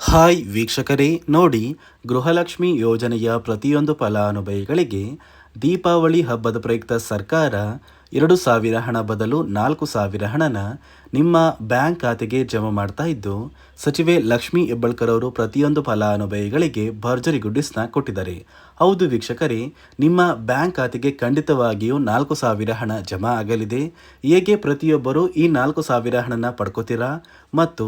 Hi ವೀಕ್ಷಕರೇ, ನೋಡಿ ಗೃಹಲಕ್ಷ್ಮಿ ಯೋಜನೆಯ ಪ್ರತಿಯೊಂದು ಫಲಾನುಭವಿಗಳಿಗೆ ದೀಪಾವಳಿ ಹಬ್ಬದ ಪ್ರಯುಕ್ತ ಸರ್ಕಾರ ಎರಡು ಸಾವಿರ ಹಣ ಬದಲು ನಾಲ್ಕು ಸಾವಿರ ಹಣನ ನಿಮ್ಮ ಬ್ಯಾಂಕ್ ಖಾತೆಗೆ ಜಮಾ ಮಾಡ್ತಾ ಇದ್ದು ಸಚಿವೆ ಲಕ್ಷ್ಮಿ ಹೆಬ್ಬಳ್ಕರ್ ಅವರು ಪ್ರತಿಯೊಂದು ಫಲಾನುಭವಿಗಳಿಗೆ ಭರ್ಜರಿ ಗುಡ್ಡಿಸ್ನ ಕೊಟ್ಟಿದ್ದಾರೆ. ಹೌದು ವೀಕ್ಷಕರೇ, ನಿಮ್ಮ ಬ್ಯಾಂಕ್ ಖಾತೆಗೆ ಖಂಡಿತವಾಗಿಯೂ ನಾಲ್ಕು ಸಾವಿರ ಹಣ ಜಮಾ ಆಗಲಿದೆ. ಹೇಗೆ ಪ್ರತಿಯೊಬ್ಬರು ಈ ನಾಲ್ಕು ಸಾವಿರ ಹಣನ ಪಡ್ಕೋತೀರಾ? ಮತ್ತು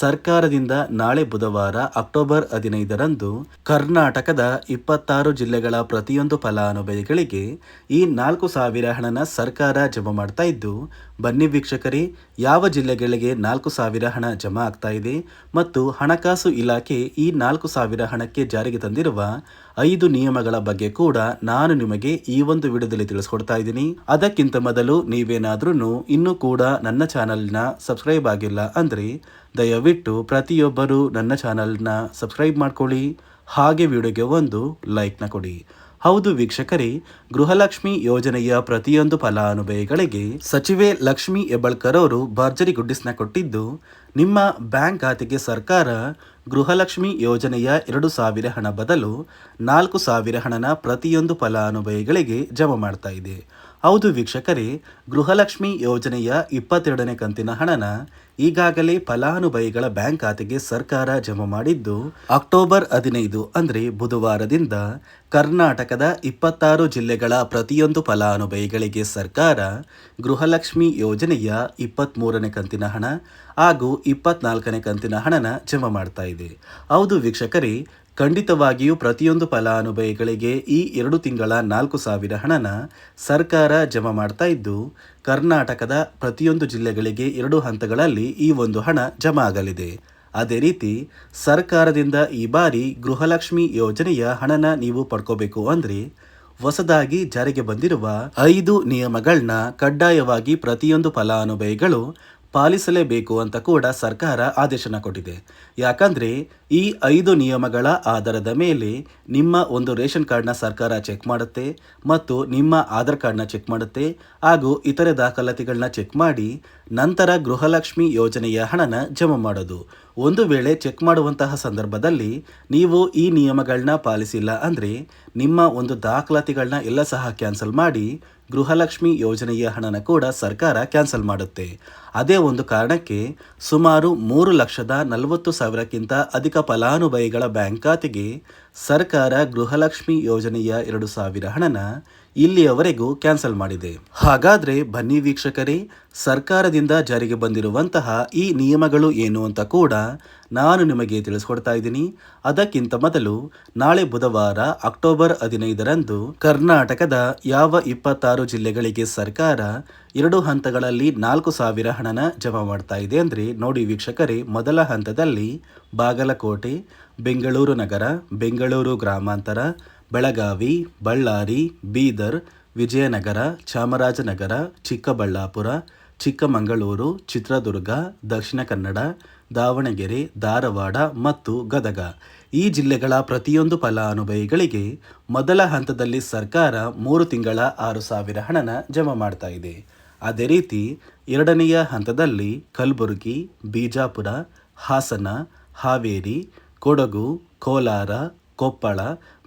ಸರ್ಕಾರದಿಂದ ನಾಳೆ ಬುಧವಾರ ಅಕ್ಟೋಬರ್ ಹದಿನೈದರಂದು ಕರ್ನಾಟಕದ ಇಪ್ಪತ್ತಾರು ಜಿಲ್ಲೆಗಳ ಪ್ರತಿಯೊಂದು ಫಲಾನುಭವಿಗಳಿಗೆ ಈ ನಾಲ್ಕು ಸಾವಿರ ಹಣನ ಸರ್ಕಾರ ಜಮಾ ಮಾಡ್ತಾ ಇದ್ದು, ಬನ್ನಿ ವೀಕ್ಷಕರೇ, ಯಾವ ಜಿಲ್ಲೆಗಳಿಗೆ ನಾಲ್ಕು ಸಾವಿರ ಹಣ ಜಮಾ ಆಗ್ತಾ ಇದೆ? ಮತ್ತು ಹಣಕಾಸು ಇಲಾಖೆ ಈ ನಾಲ್ಕು ಸಾವಿರ ಹಣಕ್ಕೆ ಜಾರಿಗೆ ತಂದಿರುವ ಐದು ನಿಯಮಗಳ ಬಗ್ಗೆ ಕೂಡ ನಾನು ನಿಮಗೆ ಈ ಒಂದು ವಿಡಿಯೋದಲ್ಲಿ ತಿಳಿಸ್ಕೊಡ್ತಾ ಇದ್ದೀನಿ. ಅದಕ್ಕಿಂತ ಮೊದಲು ನೀವೇನಾದ್ರೂ ಇನ್ನೂ ಕೂಡ ನನ್ನ ಚಾನಲ್ನ ಸಬ್ಸ್ಕ್ರೈಬ್ ಆಗಿಲ್ಲ ಅಂದರೆ ದಯವಿಟ್ಟು ಪ್ರತಿಯೊಬ್ಬರು ನನ್ನ ಚಾನಲ್ನ ಸಬ್ಸ್ಕ್ರೈಬ್ ಮಾಡ್ಕೊಳ್ಳಿ. ಹಾಗೆ ವಿಡಿಯೋಗೆ ಒಂದು ಲೈಕ್ನ ಕೊಡಿ. ಹೌದು ವೀಕ್ಷಕರೇ, ಗೃಹಲಕ್ಷ್ಮಿ ಯೋಜನೆಯ ಪ್ರತಿಯೊಂದು ಫಲಾನುಭವಿಗಳಿಗೆ ಸಚಿವೆ ಲಕ್ಷ್ಮಿ ಹೆಬ್ಬಳ್ಕರ್ ಅವರು ಭರ್ಜರಿ ಗುಡ್ಡಿಸ್ನ ಕೊಟ್ಟಿದ್ದು ನಿಮ್ಮ ಬ್ಯಾಂಕ್ ಖಾತೆಗೆ ಸರ್ಕಾರ ಗೃಹಲಕ್ಷ್ಮಿ ಯೋಜನೆಯ ಎರಡು ಸಾವಿರ ಹಣ ಬದಲು ನಾಲ್ಕು ಸಾವಿರ ಹಣನ ಪ್ರತಿಯೊಂದು ಫಲಾನುಭವಿಗಳಿಗೆ ಜಮಾ ಮಾಡ್ತಾ ಇದೆ. ಹೌದು ವೀಕ್ಷಕರೇ, ಗೃಹಲಕ್ಷ್ಮಿ ಯೋಜನೆಯ ಇಪ್ಪತ್ತೆರಡನೇ ಕಂತಿನ ಹಣನ ಈಗಾಗಲೇ ಫಲಾನುಭವಿಗಳ ಬ್ಯಾಂಕ್ ಖಾತೆಗೆ ಸರ್ಕಾರ ಜಮಾ ಮಾಡಿದ್ದು ಅಕ್ಟೋಬರ್ ಹದಿನೈದು, ಅಂದರೆ ಬುಧವಾರದಿಂದ ಕರ್ನಾಟಕದ ಇಪ್ಪತ್ತಾರು ಜಿಲ್ಲೆಗಳ ಪ್ರತಿಯೊಂದು ಫಲಾನುಭವಿಗಳಿಗೆ ಸರ್ಕಾರ ಗೃಹಲಕ್ಷ್ಮಿ ಯೋಜನೆಯ ಇಪ್ಪತ್ತ್ಮೂರನೇ ಕಂತಿನ ಹಣ ಹಾಗೂ ಇಪ್ಪತ್ನಾಲ್ಕನೇ ಕಂತಿನ ಹಣನ ಜಮಾ ಮಾಡ್ತಾ ಇದೆ. ಹೌದು ವೀಕ್ಷಕರೇ, ಖಂಡಿತವಾಗಿಯೂ ಪ್ರತಿಯೊಂದು ಫಲಾನುಭವಿಗಳಿಗೆ ಈ ಎರಡು ತಿಂಗಳ ನಾಲ್ಕು ಸಾವಿರ ಹಣನ ಸರ್ಕಾರ ಜಮಾ ಮಾಡ್ತಾ ಇದ್ದು, ಕರ್ನಾಟಕದ ಪ್ರತಿಯೊಂದು ಜಿಲ್ಲೆಗಳಿಗೆ ಎರಡು ಹಂತಗಳಲ್ಲಿ ಈ ಒಂದು ಹಣ ಜಮಾ ಆಗಲಿದೆ. ಅದೇ ರೀತಿ, ಸರ್ಕಾರದಿಂದ ಈ ಬಾರಿ ಗೃಹಲಕ್ಷ್ಮಿ ಯೋಜನೆಯ ಹಣನ ನೀವು ಪಡ್ಕೋಬೇಕು ಅಂದರೆ, ಹೊಸದಾಗಿ ಜಾರಿಗೆ ಬಂದಿರುವ ಐದು ನಿಯಮಗಳನ್ನ ಕಡ್ಡಾಯವಾಗಿ ಪ್ರತಿಯೊಂದು ಫಲಾನುಭವಿಗಳು ಪಾಲಿಸಲೇಬೇಕು ಅಂತ ಕೂಡ ಸರ್ಕಾರ ಆದೇಶನ ಕೊಟ್ಟಿದೆ. ಯಾಕಂದರೆ ಈ ಐದು ನಿಯಮಗಳ ಆಧಾರದ ಮೇಲೆ ನಿಮ್ಮ ಒಂದು ರೇಷನ್ ಕಾರ್ಡ್ನ ಸರ್ಕಾರ ಚೆಕ್ ಮಾಡುತ್ತೆ ಮತ್ತು ನಿಮ್ಮ ಆಧಾರ್ ಕಾರ್ಡ್ನ ಚೆಕ್ ಮಾಡುತ್ತೆ ಹಾಗೂ ಇತರೆ ದಾಖಲಾತಿಗಳನ್ನ ಚೆಕ್ ಮಾಡಿ ನಂತರ ಗೃಹಲಕ್ಷ್ಮಿ ಯೋಜನೆಯ ಹಣನ ಜಮಾ ಮಾಡೋದು. ಒಂದು ವೇಳೆ ಚೆಕ್ ಮಾಡುವಂತಹ ಸಂದರ್ಭದಲ್ಲಿ ನೀವು ಈ ನಿಯಮಗಳನ್ನ ಪಾಲಿಸಿಲ್ಲ ಅಂದರೆ ನಿಮ್ಮ ಒಂದು ದಾಖಲಾತಿಗಳನ್ನ ಎಲ್ಲ ಸಹ ಕ್ಯಾನ್ಸಲ್ ಮಾಡಿ ಗೃಹಲಕ್ಷ್ಮಿ ಯೋಜನೆಯ ಹಣನ ಕೂಡ ಸರ್ಕಾರ ಕ್ಯಾನ್ಸಲ್ ಮಾಡುತ್ತೆ. ಅದೇ ಒಂದು ಕಾರಣಕ್ಕೆ ಸುಮಾರು ಮೂರು ಲಕ್ಷದ ನಲವತ್ತು ಸಾವಿರಕ್ಕಿಂತ ಅಧಿಕ ಫಲಾನುಭವಿಗಳ ಬ್ಯಾಂಕ್ ಖಾತೆಗೆ ಸರ್ಕಾರ ಗೃಹಲಕ್ಷ್ಮಿ ಯೋಜನೆಯ ಎರಡು ಸಾವಿರ ಹಣನ ಇಲ್ಲಿಯವರೆಗೂ ಕ್ಯಾನ್ಸಲ್ ಮಾಡಿದೆ. ಹಾಗಾದ್ರೆ ಬನ್ನಿ ವೀಕ್ಷಕರೇ, ಸರ್ಕಾರದಿಂದ ಜಾರಿಗೆ ಬಂದಿರುವಂತಹ ಈ ನಿಯಮಗಳು ಏನು ಅಂತ ಕೂಡ ನಾನು ನಿಮಗೆ ತಿಳಿಸ್ಕೊಡ್ತಾ ಇದ್ದೀನಿ. ಅದಕ್ಕಿಂತ ಮೊದಲು ನಾಳೆ ಬುಧವಾರ ಅಕ್ಟೋಬರ್ ಹದಿನೈದರಂದು ಕರ್ನಾಟಕದ ಯಾವ ಇಪ್ಪತ್ತಾರು ಜಿಲ್ಲೆಗಳಿಗೆ ಸರ್ಕಾರ ಎರಡು ಹಂತಗಳಲ್ಲಿ ನಾಲ್ಕು ಸಾವಿರ ಹಣನ ಜಮಾ ಮಾಡ್ತಾ ಇದೆ ಅಂದರೆ ನೋಡಿ ವೀಕ್ಷಕರೇ, ಮೊದಲ ಹಂತದಲ್ಲಿ ಬಾಗಲಕೋಟೆ, ಬೆಂಗಳೂರು ನಗರ, ಬೆಂಗಳೂರು ಗ್ರಾಮಾಂತರ ಬೆಳಗಾವಿ, ಬಳ್ಳಾರಿ, ಬೀದರ್, ವಿಜಯನಗರ, ಚಾಮರಾಜನಗರ, ಚಿಕ್ಕಬಳ್ಳಾಪುರ, ಚಿಕ್ಕಮಗಳೂರು, ಚಿತ್ರದುರ್ಗ, ದಕ್ಷಿಣ ಕನ್ನಡ, ದಾವಣಗೆರೆ, ಧಾರವಾಡ ಮತ್ತು ಗದಗ. ಈ ಜಿಲ್ಲೆಗಳ ಪ್ರತಿಯೊಂದು ಫಲಾನುಭವಿಗಳಿಗೆ ಮೊದಲ ಹಂತದಲ್ಲಿ ಸರ್ಕಾರ ಮೂರು ತಿಂಗಳ ಆರು ಸಾವಿರ ಹಣನ ಜಮಾ ಮಾಡ್ತಾ ಇದೆ. ಅದೇ ರೀತಿ ಎರಡನೆಯ ಹಂತದಲ್ಲಿ ಕಲಬುರಗಿ, ಬಿಜಾಪುರ, ಹಾಸನ, ಹಾವೇರಿ, ಕೊಡಗು, ಕೋಲಾರ ಕೊಪ್ಪಳ,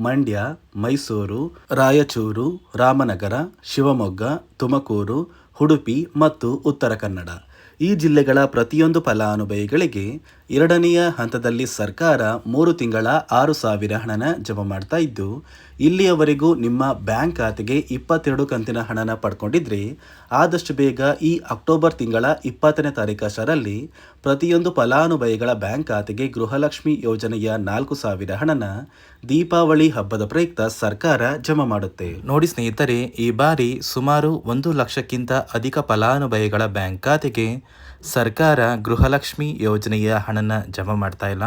ಮಂಡ್ಯ, ಮೈಸೂರು, ರಾಯಚೂರು, ರಾಮನಗರ, ಶಿವಮೊಗ್ಗ, ತುಮಕೂರು, ಉಡುಪಿ ಮತ್ತು ಉತ್ತರ ಕನ್ನಡ. ಈ ಜಿಲ್ಲೆಗಳ ಪ್ರತಿಯೊಂದು ಫಲಾನುಭವಿಗಳಿಗೆ ಎರಡನೆಯ ಹಂತದಲ್ಲಿ ಸರ್ಕಾರ ಮೂರು ತಿಂಗಳ ಆರು ಸಾವಿರ ಹಣನ ಜಮಾ ಮಾಡ್ತಾ ಇದ್ದು ಇಲ್ಲಿಯವರೆಗೂ ನಿಮ್ಮ ಬ್ಯಾಂಕ್ ಖಾತೆಗೆ ಇಪ್ಪತ್ತೆರಡು ಕಂತಿನ ಹಣನ ಪಡ್ಕೊಂಡಿದ್ರಿ. ಆದಷ್ಟು ಬೇಗ ಈ ಅಕ್ಟೋಬರ್ ತಿಂಗಳ ಇಪ್ಪತ್ತನೇ ತಾರೀಕಷ್ಟರಲ್ಲಿ ಪ್ರತಿಯೊಂದು ಫಲಾನುಭವಿಗಳ ಬ್ಯಾಂಕ್ ಖಾತೆಗೆ ಗೃಹಲಕ್ಷ್ಮಿ ಯೋಜನೆಯ ನಾಲ್ಕು ಸಾವಿರ ಹಣನ ದೀಪಾವಳಿ ಹಬ್ಬದ ಪ್ರಯುಕ್ತ ಸರ್ಕಾರ ಜಮಾ ಮಾಡುತ್ತೆ. ನೋಡಿ ಸ್ನೇಹಿತರೆ, ಈ ಬಾರಿ ಸುಮಾರು ಒಂದು ಲಕ್ಷಕ್ಕಿಂತ ಅಧಿಕ ಫಲಾನುಭವಿಗಳ ಬ್ಯಾಂಕ್ ಖಾತೆಗೆ ಸರ್ಕಾರ ಗೃಹಲಕ್ಷ್ಮಿ ಯೋಜನೆಯ ಹಣನ ಜಮಾ ಮಾಡ್ತಾ ಇಲ್ಲ.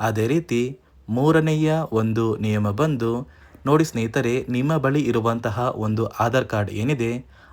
ಅದೇ ರೀತಿ ಮೂರನೆಯ ಒಂದು ನಿಯಮ ಬಂದು, ನೋಡಿ ಸ್ನೇಹಿತರೆ, ನಿಮ್ಮ ಬಳಿ ಇರುವಂತಹ ಒಂದು ಆಧಾರ್ ಕಾರ್ಡ್ ಏನಿದೆ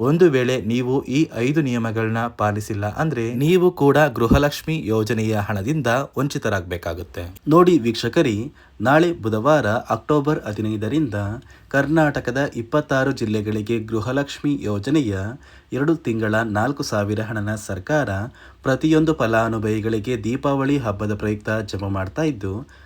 ಒಂದು ವೇಳೆ ನೀವು ಈ ಐದು ನಿಯಮಗಳನ್ನ ಪಾಲಿಸಿಲ್ಲ ಅಂದ್ರೆ ನೀವು ಕೂಡ ಗೃಹಲಕ್ಷ್ಮಿ ಯೋಜನೆಯ ಹಣದಿಂದ ವಂಚಿತರಾಗಬೇಕಾಗುತ್ತೆ. ನೋಡಿ ವೀಕ್ಷಕರಿ, ನಾಳೆ ಬುಧವಾರ ಅಕ್ಟೋಬರ್ ಹದಿನೈದರಿಂದ ಕರ್ನಾಟಕದ ಇಪ್ಪತ್ತಾರು ಜಿಲ್ಲೆಗಳಿಗೆ ಗೃಹಲಕ್ಷ್ಮಿ ಯೋಜನೆಯ ಎರಡು ತಿಂಗಳ ನಾಲ್ಕು ಸಾವಿರ ಹಣನ ಸರ್ಕಾರ ಪ್ರತಿಯೊಂದು ಫಲಾನುಭವಿಗಳಿಗೆ ದೀಪಾವಳಿ ಹಬ್ಬದ ಪ್ರಯುಕ್ತ ಜಮಾ ಮಾಡ್ತಾ ಇದ್ದು